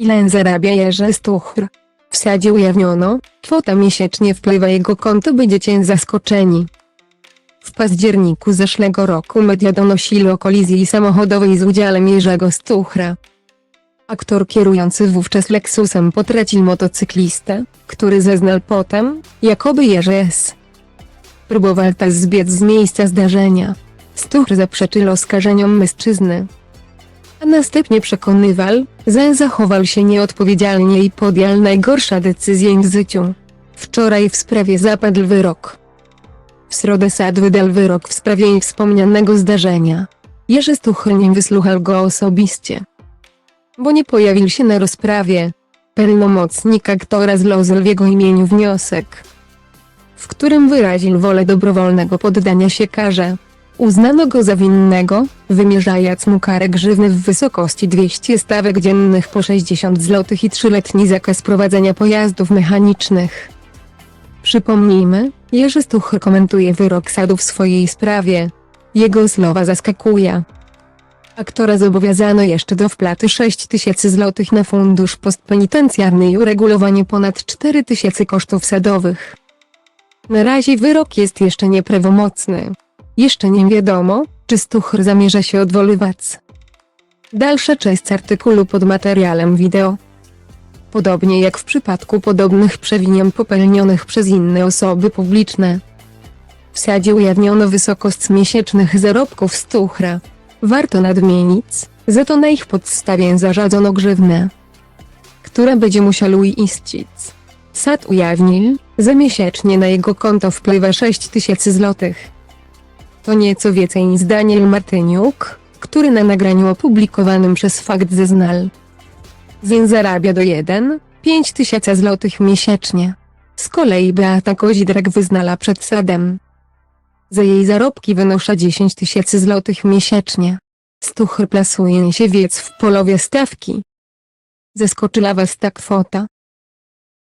Ile zarabia Jerzy Stuchr? W sadzie ujawniono, kwota miesięcznie wpływa jego konto będziecie zaskoczeni. W październiku zeszłego roku media donosili o kolizji samochodowej z udziałem Jerzego Stuchra. Aktor kierujący wówczas Lexusem potracił motocyklistę, który zeznał potem, jakoby Jerzy S. Próbował też zbiec z miejsca zdarzenia. Stuchr zaprzeczył oskarżeniom mężczyzny. A następnie przekonywał, że zachował się nieodpowiedzialnie i podjął najgorsze decyzje w życiu. Wczoraj w sprawie zapadł wyrok. W środę sad wydał wyrok w sprawie wspomnianego zdarzenia. Jerzy Stuchl nie wysłuchał go osobiście. Bo nie pojawił się na rozprawie. Pełnomocnik aktora złożył w jego imieniu wniosek, w którym wyraził wolę dobrowolnego poddania się karze. Uznano go za winnego, wymierzając mu karę grzywny w wysokości 200 stawek dziennych po 60 zł i trzyletni zakaz prowadzenia pojazdów mechanicznych. Przypomnijmy, Jerzy Stuchl komentuje wyrok sadu w swojej sprawie. Jego słowa zaskakuje. Aktora zobowiązano jeszcze do wpłaty 6 tysięcy złotych na fundusz postpenitencjarny i uregulowanie ponad 4 tysięcy kosztów sadowych. Na razie wyrok jest jeszcze nieprawomocny. Jeszcze nie wiadomo, czy Stuchr zamierza się odwoływać. Dalsza część artykułu pod materiałem wideo. Podobnie jak w przypadku podobnych przewinień popełnionych przez inne osoby publiczne. W sadzie ujawniono wysokość miesięcznych zarobków Stuchra. Warto nadmienić, że to na ich podstawie zarzadzono grzywnę, która będzie musiał iścić. Sad ujawnił, że miesięcznie na jego konto wpływa 6 tysięcy złotych. To nieco więcej niż Daniel Martyniuk, który na nagraniu opublikowanym przez fakt zeznał. Zin zarabia do 1,5 tysiąca złotych miesięcznie. Z kolei Beata Kozidrak wyznala przed sadem. Za jej zarobki wynoszą 10 tysięcy złotych miesięcznie. Stuchr plasuje się wiec w polowie stawki. Zaskoczyła was ta kwota.